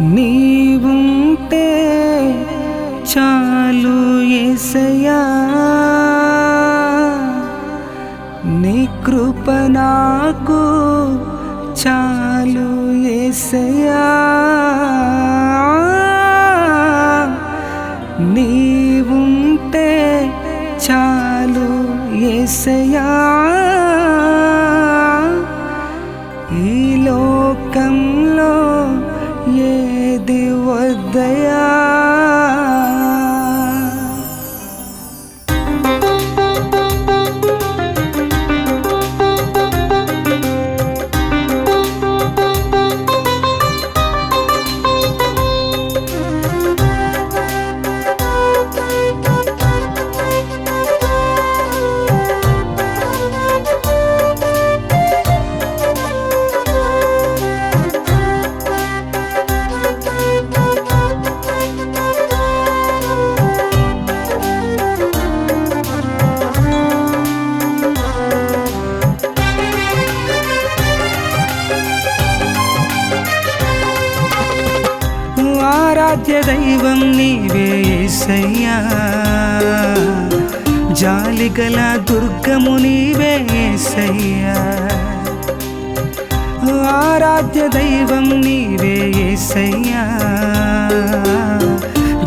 నీవుంటే చాలు ఏసయ్యా. నీ కృప నాకు ఆరాధ్య దైవం నీవే యేసయ్యా జాలిగల దుర్గము నీవే యేసయ్యా ఆరాధ్య దైవం నీవే యేసయ్యా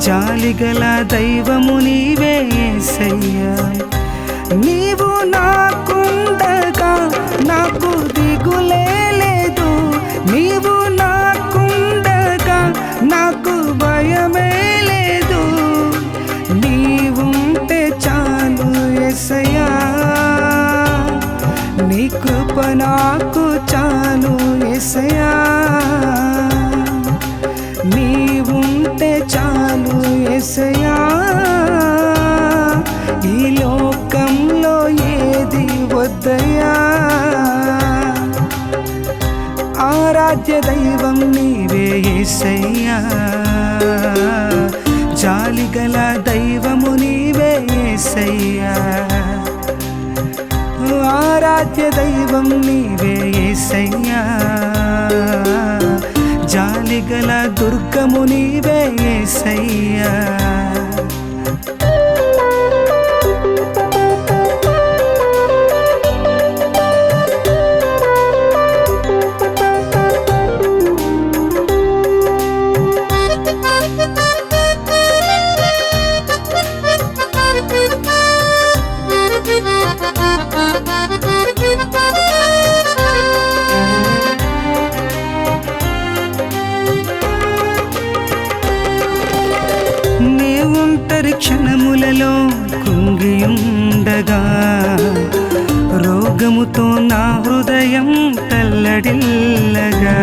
జాలిగల దైవము నీవే యేసయ్యా నీవు నీ చాలు ఎసయా నీవుంటే చాలు ఎసయా ఈ లోకంలో ఏది వద్దయా ఆరాధ్య దైవం నీవే ఎసయ్యా జాలిగల దైవము నీవే ఎసయ్యా ఆరాధ్య దైవం నీవే ఏసయ్యా. జాలిగల దుర్గము నీవే ఏసయ్యా. ఉండగా రోగముతో నా హృదయం తల్లడిల్లగా.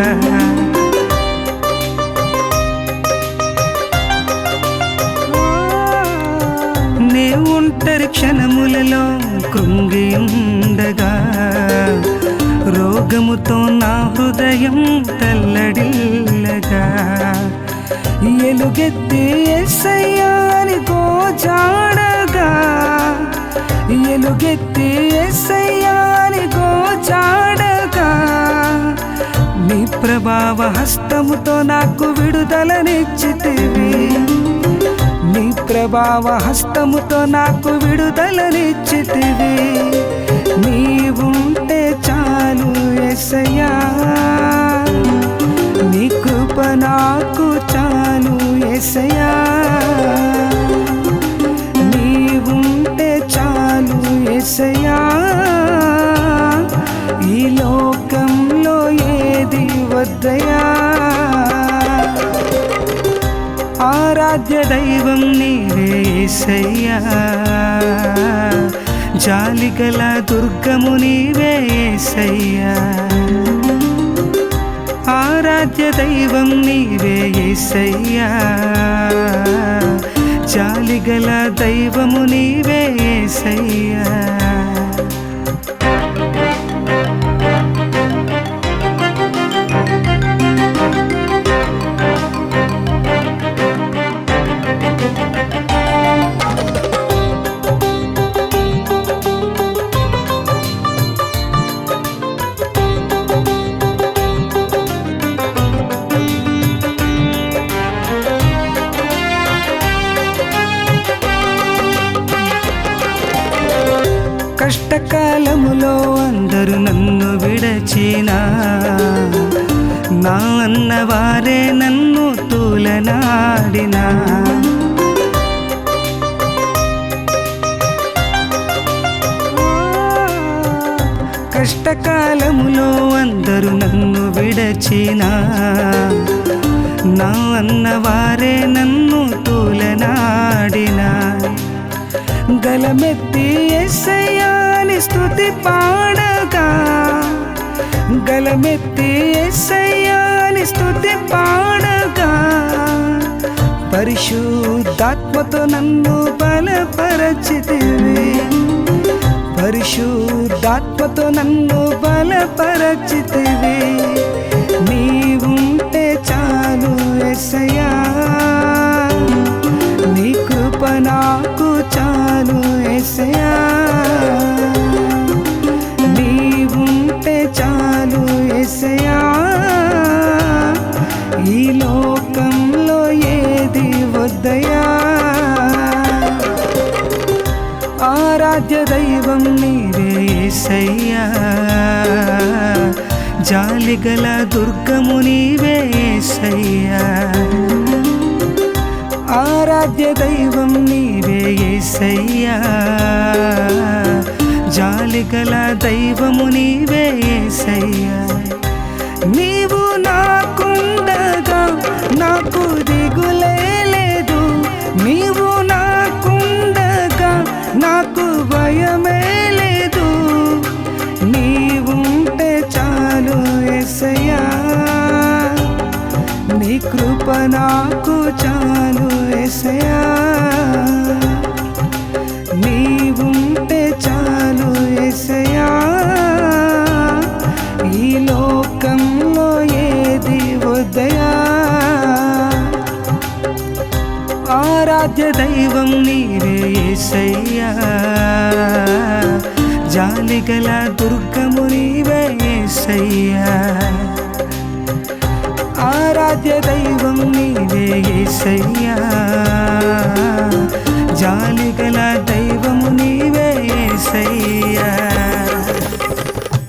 నే ఒంటరి క్షణములలో కృంగి ఉండగా రోగముతో నా హృదయం తల్లడిల్లగా. ఎలుగెత్తి ఎస్సయ్యాని కోచ ఎలుగెత్తి ఎస్సయ్యాని గోచాడగా నీ ప్రభావ హస్తముతో నాకు విడుదలనిచ్చితివి. నీ ప్రభావ హస్తముతో నాకు విడుదలనిచ్చితివి. నీవుంటే చాలు ఎస్సయ్యా. నీ కృప నాకు చాలు ఎసయ్యా దైవం నీవే యేసయ్యా జాలిగల దుర్గము నీవే యేసయ్యా ఆరాధ్య దైవం నీవే యేసయ్యా జాలిగల దైవము కష్టకాలములో నీవే నన్ను విడచిన నా అన్నవారే నన్ను తూలనాడినా. కష్టకాలములో అందరూ నన్ను విడచిన నా అన్నవారే నన్ను తూలనాడిన. గలమెత్తి ఎస్సయ్యాని స్థుతి పాడగా గలమెత్తి ఎస్సయ్యాని స్థుతి పాడగా. పరిశుద్ధాత్మతో నన్ను బలపరచితివి. పరిశుద్ధాత్మతో నన్ను బలపరచితివి. నీ ఈ లోకంలో ఏది వద్దయా? ఆరాధ్య దైవం నీవే యేసయ్యా జాలిగల దుర్గము నీవే యేసయ్యా ఆరాధ్య దైవం నీవే యేసయ్యా జాలిగల దైవము నీవే యేసయ్యా ఎసయ్యా నీ కృప నాకు చాలు ఎసయ్యా నీవుంటే చాలు ఎసయ్యా ఈ లోకంలో ఏది వద్దయా ఆరాధ్య దైవం నీవే యేసయ్యా జాలిగల దుర్గము నీవే యేసయ్యా ఆరాధ్య దైవం నీవే యేసయ్యా జాలిగల దైవము నీవే యేసయ్యా